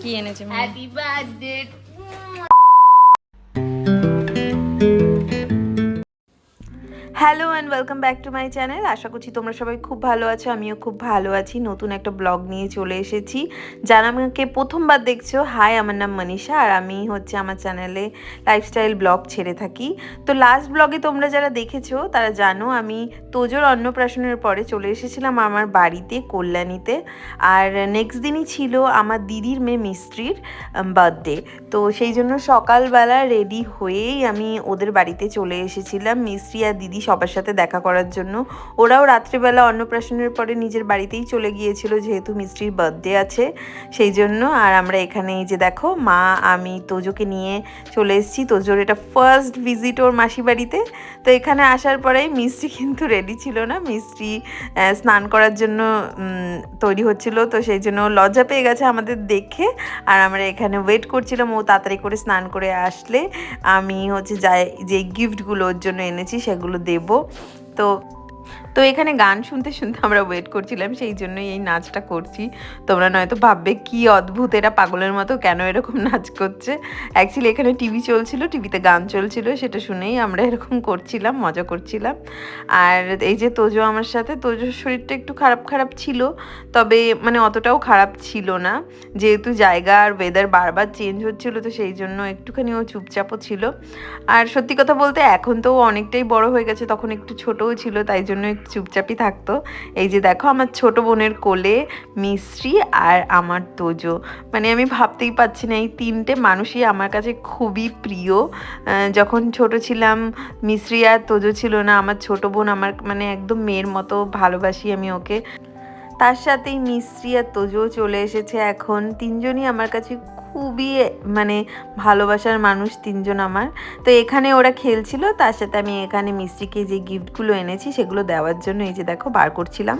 কি এনেছে? Happy birthday welcome back to my channel আশা করছি তোমরা সবাই খুব ভালো আছো, আমিও খুব ভালো আছি। নতুন একটা ব্লগ নিয়ে চলে এসেছি। যারা আমাকে প্রথমবার দেখছ হাই আমার নাম মনীষা আর আমি হচ্ছে আমার চ্যানেলে লাইফস্টাইল ব্লগ ছেড়ে থাকি। তো লাস্ট ব্লগে তোমরা যারা দেখেছ, তারা জানো আমি তোজোর অন্নপ্রাশনের পরে চলে এসেছিলাম আমার বাড়িতে, কল্যাণীতে। আর নেক্সট দিনই ছিল আমার দিদির মেয়ে মিস্ত্রির বার্থডে তো সেই জন্য সকালবেলা রেডি হয়েই আমি ওদের বাড়িতে চলে এসেছিলাম। মিস্ত্রি আর দিদি সবার সাথে দেখা করার জন্য। ওরাও রাত্রিবেলা অন্নপ্রাশনের পরে নিজের বাড়িতেই চলে গিয়েছিল যেহেতু মিস্ত্রির বার্থডে আছে। সেই জন্য আর আমরা এখানে এই যে দেখো মা আমি তোজোকে নিয়ে চলে এসেছি। তোজোর এটা ফার্স্ট ভিজিট ওর মাসি বাড়িতে। তো এখানে আসার পরেই মিস্ত্রি কিন্তু রেডি ছিল না। আহ, স্নান করার জন্য তৈরি হচ্ছিল। তো সেই জন্য লজ্জা পেয়ে গেছে আমাদের দেখে। আর আমরা এখানে ওয়েট করছিলাম ও তাড়াতাড়ি করে স্নান করে আসলে। আমি হচ্ছে যাই যে গিফটগুলো ওর জন্য এনেছি সেগুলো দেব। তো তো এখানে গান শুনতে শুনতে আমরা ওয়েট করছিলাম, সেই জন্যই এই নাচটা করছি। তোমরা নয়তো ভাববে, কি অদ্ভুত, এরা পাগলের মতো কেন এরকম নাচ করছে? অ্যাকচুয়ালি এখানে টিভি চলছিল টিভিতে গান চলছিল, সেটা শুনেই আমরা এরকম করছিলাম, মজা করছিলাম। আর এই যে তোজো আমার সাথে, তোজোর শরীরটা একটু খারাপ খারাপ ছিল, তবে মানে অতটাও খারাপ ছিল না। যেহেতু জায়গা আর ওয়েদার বারবার চেঞ্জ হচ্ছিল, তো সেই জন্য একটুখানি ও চুপচাপও ছিল। আর সত্যি কথা বলতে, এখন তো অনেকটাই বড় হয়ে গেছে, তখন একটু ছোটও ছিল, তাই জন্য চুপচাপই থাকতো। এই যে দেখো আমার ছোট বোনের কোলে মিশ্রি আর আমার তোজো। মানে আমি ভাবতেই পারছি না, এই তিনটে মানুষই আমার কাছে খুবই প্রিয়। যখন ছোট ছিলাম, মিশ্রি আর তোজো ছিল না, আমার ছোট বোন আমার মানে একদম মেয়ের মতো ভালোবাসি আমি ওকে। তার সাথেই মিস্ত্রি আর তোজো চলে এসেছে এখন। তিনজনই আমার কাছে খুবই মানে ভালোবাসার মানুষ তিনজন আমার। তো এখানে ওরা খেলছিল তার সাথে আমি এখানে মিস্ত্রিকে যে গিফটগুলো এনেছি সেগুলো দেওয়ার জন্য এই যে দেখো বার করছিলাম।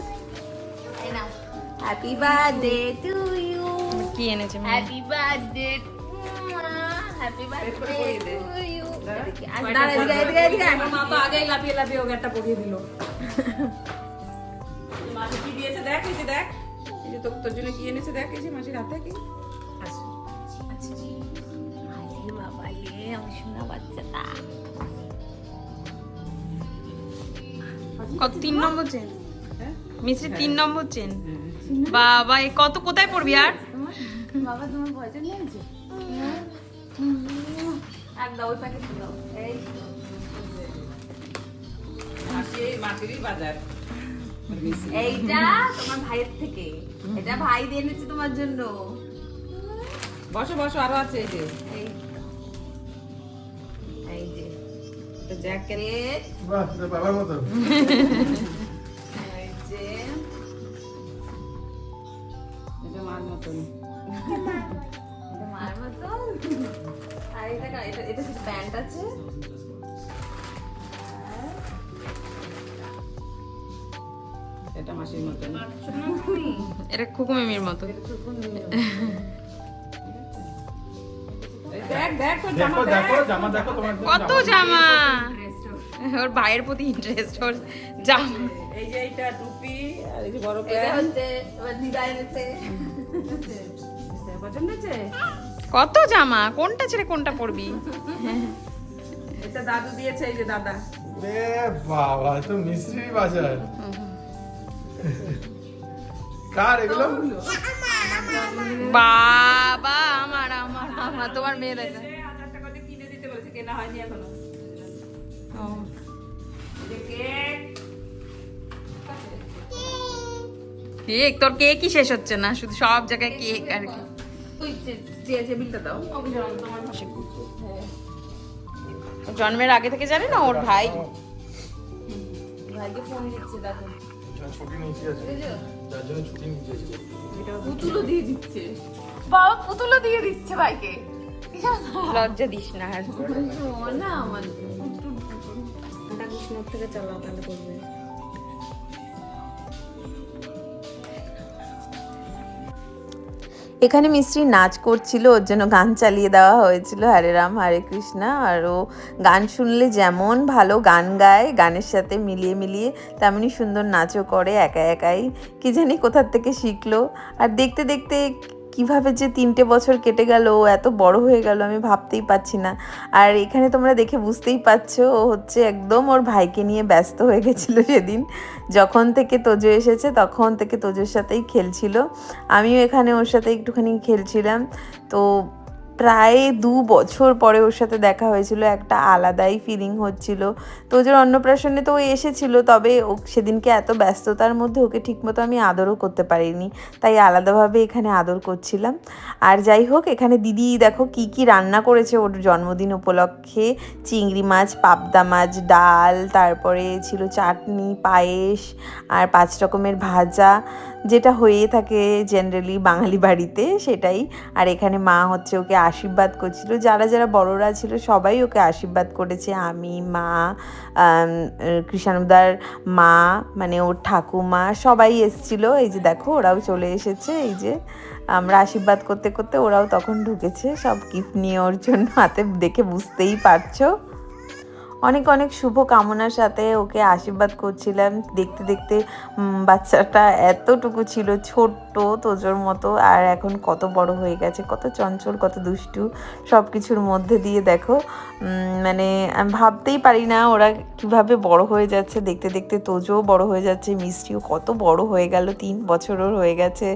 হ্যাপি বার্থডে টু ইউ কি এনেছে happy birthday happy birthday to you দাঁড়া এদিকে এদিকে এদিকে। মা তো আগেই লাফিয়ে লাফিয়ে ওকে একটা পরিয়ে দিল। মাসি কি দিয়েছে দেখ এই যে দেখ। এই যে তোর জন্য কি এনেছে দেখ এই যে মাসির হাতে কি? আরে বাবা রে আমার সোনা বাচ্চাটা কত তিন নম্বর চেন? তিন নম্বর চেন বাবা এ কত কোথায় পড়বি আর? বাবা তোমার ওই প্যাকেট দাও। এই বাজার। এইটা তোমার ভাইয়ের থেকে। এটা ভাই দিয়ে এনেছে তোমার জন্য। বসো বসো আরও আছে এই যে। এই। যে। তো জ্যাকেট। বাহ বাবার মতো। এই যে। এটা মার মতন। এটা মার মতো আর এটা এটা এটা শুধু প্যান্ট আছে? এটা মাসির মতন। এটা খুকুমিমির মতো। কত জামা। ওর ভাইয়ের প্রতি ইন্টারেস্ট ওর জামা। এই যে এইটা টুপি আর এই যে বড় এটা হচ্ছে কত জামা? কোনটা ছেড়ে কোনটা পরবি? এটা দাদু দিয়েছে এই যে দাদা। এ বাবা তো মিস্ত্রি বাজার। কার এগুলো? বাবা আমার তোমার মেয়ে দেখা। হাজার টাকা দিয়ে কিনে দিতে বলেছে কেনা হয়নি এখনও। ও, কেক। তোর কেকই শেষ হচ্ছে না শুধু সব জায়গায় কেক আর কি। দাও জন্মের আগে থেকে জানি না ওর ভাই? ভাইকে ফোন দিচ্ছে দেখো ছুটি যার জন্য ছুটি পুতুলও দিয়ে দিচ্ছে। বাবা পুতুলও দিয়ে দিচ্ছে ভাইকে। লজ্জা দিস না আর। না আমার থেকে চালাও তাহলে করবে। এখানে মিস্ত্রি নাচ করছিল, ওর জন্য গান চালিয়ে দেওয়া হয়েছিল, হরে রাম, হরে কৃষ্ণা, আর ও গান শুনলে যেমন ভালো গান গায়, গানের সাথে মিলিয়ে মিলিয়ে তেমনই সুন্দর নাচও করে, একা একাই, কি জানি কোথার থেকে শিখলো। আর দেখতে দেখতে কীভাবে যে তিনটে বছর কেটে গেল, ও এত বড় হয়ে গেল, আমি ভাবতেই পাচ্ছি না। আর এখানে তোমরা দেখে বুঝতেই পারছ, ও হচ্ছে একদম ওর ভাইকে নিয়ে ব্যস্ত হয়ে গেছিল সেদিন। যখন থেকে তোজো এসেছে, তখন থেকে তোজোর সাথেই খেলছিল। আমিও এখানে ওর সাথে একটুখানি খেলছিলাম। তো প্রায় দু বছর পরে ওর সাথে দেখা হয়েছিল, একটা আলাদাই ফিলিং হচ্ছিল। তোজোর অন্নপ্রাশনে তো ও এসেছিল, তবে ও সেদিনকে এত ব্যস্ততার মধ্যে ওকে ঠিকমতো আমি আদরও করতে পারিনি। তাই আলাদাভাবে এখানে আদর করছিলাম। আর যাই হোক, এখানে দিদি দেখো কি কি রান্না করেছে ওর জন্মদিন উপলক্ষে। চিংড়ি মাছ, পাবদা মাছ, ডাল, তারপরে ছিল চাটনি, পায়েস, আর পাঁচ রকমের ভাজা। যেটা হয়ে থাকে জেনারেলি বাঙালি বাড়িতে সেটাই। আর এখানে মা হচ্ছে ওকে আশীর্বাদ করছিল। যারা যারা বড়রা ছিল সবাই ওকে আশীর্বাদ করেছে। আমি, মা কৃষাণুদার মা মানে ওর ঠাকুমা সবাই এসছিল। এই যে দেখো ওরাও চলে এসেছে। এই যে আমরা আশীর্বাদ করতে করতে ওরাও তখন ঢুকেছে। সব গিফট নিয়ে ওর জন্য হাতে দেখে বুঝতেই পারছ। অনেক অনেক শুভ কামনার সাথে ওকে আশীর্বাদ করছিলাম। দেখতে দেখতে বাচ্চাটা এতটুকু ছিল ছোট্ট তোজোর মতো, আর এখন কত বড় হয়ে গেছে, কত চঞ্চল, কত দুষ্টু সব কিছুর মধ্যে দিয়ে দেখো। মানে আমি ভাবতেই পারি না ওরা কীভাবে বড় হয়ে যাচ্ছে। দেখতে দেখতে তোজোও বড় হয়ে যাচ্ছে, মিষ্টিও কত বড় হয়ে গেল, তিন বছরও হয়ে গেছে।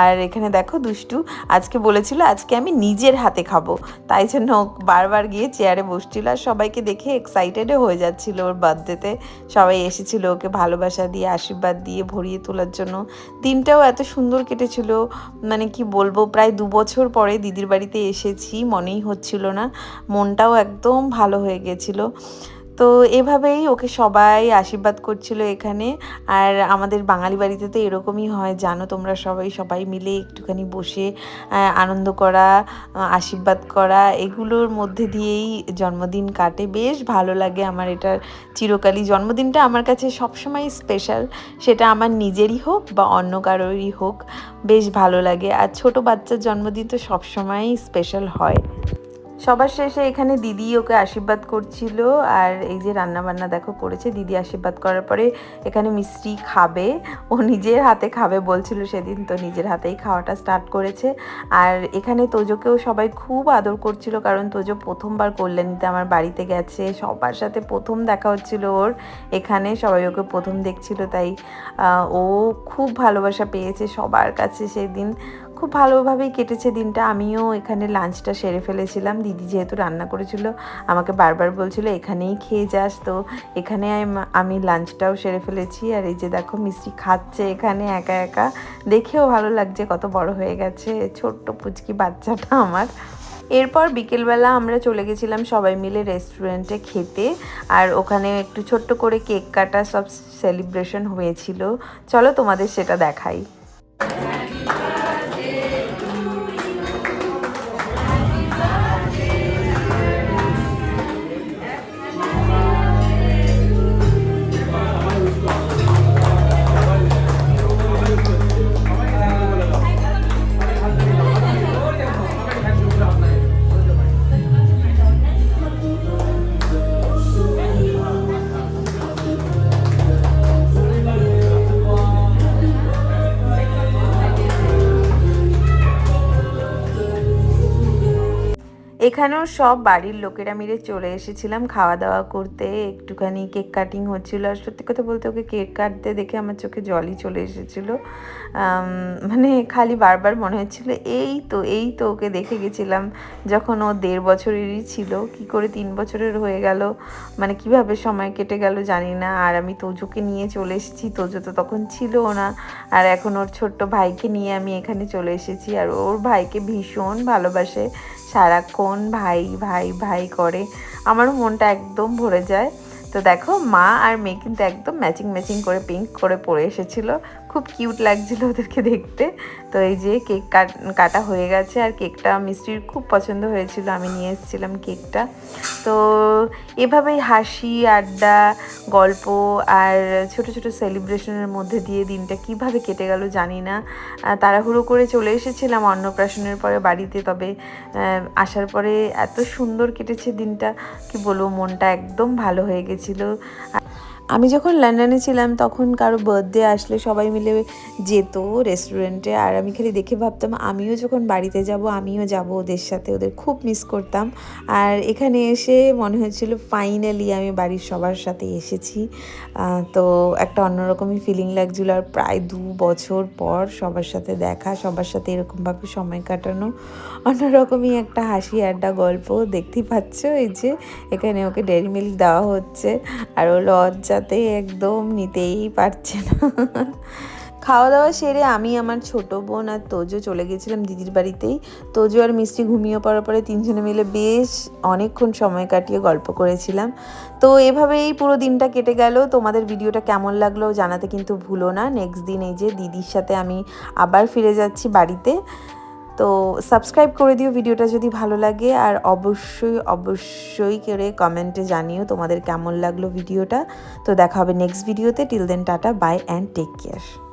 আর এখানে দেখো দুষ্টু আজকে বলেছিল, আজকে আমি নিজের হাতে খাব। তাই জন্য বারবার গিয়ে চেয়ারে বসছিল আর সবাইকে দেখে এক্সাইটেডও হয়ে যাচ্ছিল ওর বার্থডেতে সবাই এসেছিল ওকে ভালোবাসা দিয়ে, আশীর্বাদ দিয়ে ভরিয়ে তোলার জন্য। দিনটাও এত সুন্দর কেটেছিল মানে কি বলব, প্রায় দু বছর পরে দিদির বাড়িতে এসেছি, মনেই হচ্ছিল না। মনটাও একদম ভালো হয়ে গেছিল। তো এভাবেই ওকে সবাই আশীর্বাদ করছিল এখানে। আর আমাদের বাঙালি বাড়িতে তো এরকমই হয়, জানো তোমরা সবাই সবাই মিলে একটুখানি বসে আনন্দ করা আশীর্বাদ করা, এগুলোর মধ্যে দিয়েই জন্মদিন কাটে। বেশ ভালো লাগে আমার এটার চিরকালই। জন্মদিনটা আমার কাছে সবসময় স্পেশাল সেটা আমার নিজেরই হোক বা অন্য কারোরই হোক, বেশ ভালো লাগে। আর ছোট বাচ্চার জন্মদিন তো সবসময়ই স্পেশাল হয়। সবার শেষে এখানে দিদি ওকে আশীর্বাদ করছিল আর এই যে রান্না বান্না দেখো করেছে, দিদি আশীর্বাদ করার পরে এখানে মিষ্টি খাবে, ও নিজের হাতে খাবে বলছিল সেদিন, তো নিজের হাতেই খাওয়াটা স্টার্ট করেছে। আর এখানে তোজোকেও সবাই খুব আদর করছিল কারণ তোজো প্রথমবার কল্যাণীতে আমার বাড়িতে গেছে, সবার সাথে প্রথম দেখা হচ্ছিল ওর, এখানে সবাই ওকে প্রথম দেখছিল তাই ও খুব ভালোবাসা পেয়েছে সবার কাছে সেদিন। খুব ভালোভাবেই কেটেছে দিনটা। আমিও এখানে লাঞ্চটা সেরে ফেলেছিলাম। দিদি যেহেতু রান্না করেছিল, আমাকে বারবার বলছিল, এখানেই খেয়ে যাস তো। এখানে আম- লাঞ্চটাও সেরে ফেলেছি। আর এই যে দেখো, মিষ্টি খাচ্ছে এখানে একা একা। দেখেও ভালো লাগছে কত বড় হয়ে গেছে। ছোট্ট পুচকি বাচ্চাটা আমার। এরপর বিকেলবেলা আমরা চলে গেছিলাম সবাই মিলে রেস্টুরেন্টে খেতে। আর ওখানে একটু ছোট্ট করে কেক কাটা সব সেলিব্রেশন হয়েছিল। চলো তোমাদের সেটা দেখাই। এখানেও সব বাড়ির লোকেরা মিলে চলে এসেছিলাম খাওয়া দাওয়া করতে। একটুখানি কেক কাটিং হচ্ছিল। আর সত্যি কথা বলতে ওকে কেক কাটতে দেখে আমার চোখে জলই চলে এসেছিল। মানে খালি বারবার মনে হচ্ছিল, এই তো এই তো ওকে দেখে গেছিলাম। যখন ও দেড় বছরেরই ছিল, কি করে তিন বছরের হয়ে গেল? মানে কীভাবে সময় কেটে গেল জানি না। আর আমি তোজোকে নিয়ে চলে এসেছি, তোজো তো তখন ছিল না। আর এখন ওর ছোট্ট ভাইকে নিয়ে আমি এখানে চলে এসেছি। আর ওর ভাইকে ভীষণ ভালোবাসে। সারাক্ষণ ভাই ভাই ভাই করে। আমারও মনটা একদম ভরে যায়। তো দেখো, মা আর মেয়ে কিন্তু একদম ম্যাচিং ম্যাচিং করে পিঙ্ক করে পরে এসেছিল। খুব কিউট লাগছিল ওদেরকে দেখতে। তো এই যে কেক কাটা হয়ে গেছে আর কেকটা মিষ্টির খুব পছন্দ হয়েছিল, আমি নিয়ে এসেছিলাম কেকটা। তো এভাবেই হাসি, আড্ডা, গল্প আর ছোট ছোট সেলিব্রেশনের মধ্যে দিয়ে দিনটা কীভাবে কেটে গেল জানি না। তাড়াহুড়ো করে চলে এসেছিলাম অন্নপ্রাশনের পরে বাড়িতে, তবে আসার পরে এত সুন্দর কেটেছে দিনটা, কি বলব, মনটা একদম ভালো হয়ে গেছিল। আমি যখন লন্ডনে ছিলাম, তখন কারও বার্থডে আসলে সবাই মিলে যেত রেস্টুরেন্টে আর আমি খালি দেখে ভাবতাম, আমিও যখন বাড়িতে যাব, আমিও যাব ওদের সাথে, ওদের খুব মিস করতাম। আর এখানে এসে মনে হয়েছিল ফাইনালি আমি বাড়ির সবার সাথে এসেছি। তো একটা অন্যরকমই ফিলিং লাগছিল। আর প্রায় দু বছর পর সবার সাথে দেখা, সবার সাথে এরকমভাবে সময় কাটানো, অন্যরকমই একটা হাসি আড্ডা গল্প দেখতেই পাচ্ছ। এই যে, এখানে ওকে ডেয়ারি মিল্ক দেওয়া হচ্ছে। আর ও লজ্জাতে একদম নিতেই পারছে না। খাওয়া দাওয়া সেরে আমি, আমার ছোট বোন আর তোজো চলে গেছিলাম দিদির বাড়িতেই। তোজো আর মিষ্টি ঘুমিয়ে পড়ার পরে তিনজনে মিলে বেশ অনেকক্ষণ সময় কাটিয়ে গল্প করেছিলাম। তো এভাবেই পুরো দিনটা কেটে গেল। তোমাদের ভিডিওটা কেমন লাগল জানাতে কিন্তু ভুলো না। নেক্সট দিন এই যে দিদির সাথে আমি আবার ফিরে যাচ্ছি বাড়িতে। তো সাবস্ক্রাইব করে দিও ভিডিওটা যদি ভালো লাগে আর অবশ্যই অবশ্যই করে কমেন্টে জানিও তোমাদের কেমন লাগল ভিডিওটা। তো দেখা হবে নেক্সট ভিডিওতে till then tata bye and take care